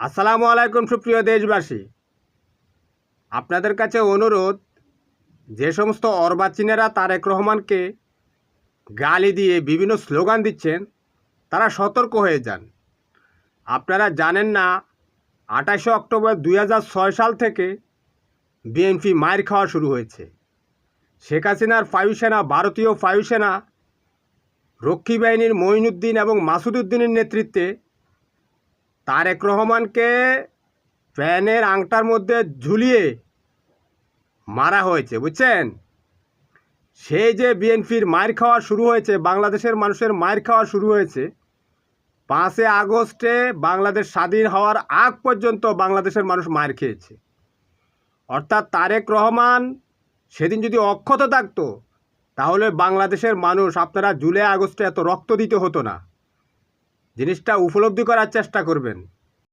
আসসালামু আলাইকুম সুপ্রিয় দেশবাসী। আপনাদের কাছে অনুরোধ, যে সমস্ত অর্বাচীনেরা তারেক রহমানকে গালি দিয়ে বিভিন্ন স্লোগান দিচ্ছেন, তারা সতর্ক হয়ে যান। আপনারা জানেন না আঠাশে অক্টোবর দুই হাজার ছয় সাল থেকে বিএনপি মায়ের খাওয়া শুরু হয়েছে। শেখ হাসিনার বায়ুসেনা ভারতীয় বায়ুসেনা রক্ষী বাহিনীর মঈনুদ্দিন এবং মাসুদুদ্দিনের নেতৃত্বে তারেক রহমানকে ফ্যানের আংটার মধ্যে ঝুলিয়ে মারা হয়েছে, বুঝছেন? সেই যে বিএনপির মায়ের খাওয়া শুরু হয়েছে, বাংলাদেশের মানুষের মায়ের খাওয়া শুরু হয়েছে পাঁচে আগস্টে বাংলাদেশ স্বাধীন হওয়ার আগ পর্যন্ত বাংলাদেশের মানুষ মায়ের খেয়েছে। অর্থাৎ তারেক রহমান সেদিন যদি অক্ষত থাকতো, তাহলে বাংলাদেশের মানুষ আপনারা জুলাই আগস্টে এত রক্ত দিতে হতো না। জিনিসটা উপলব্ধি করার চেষ্টা করবেন।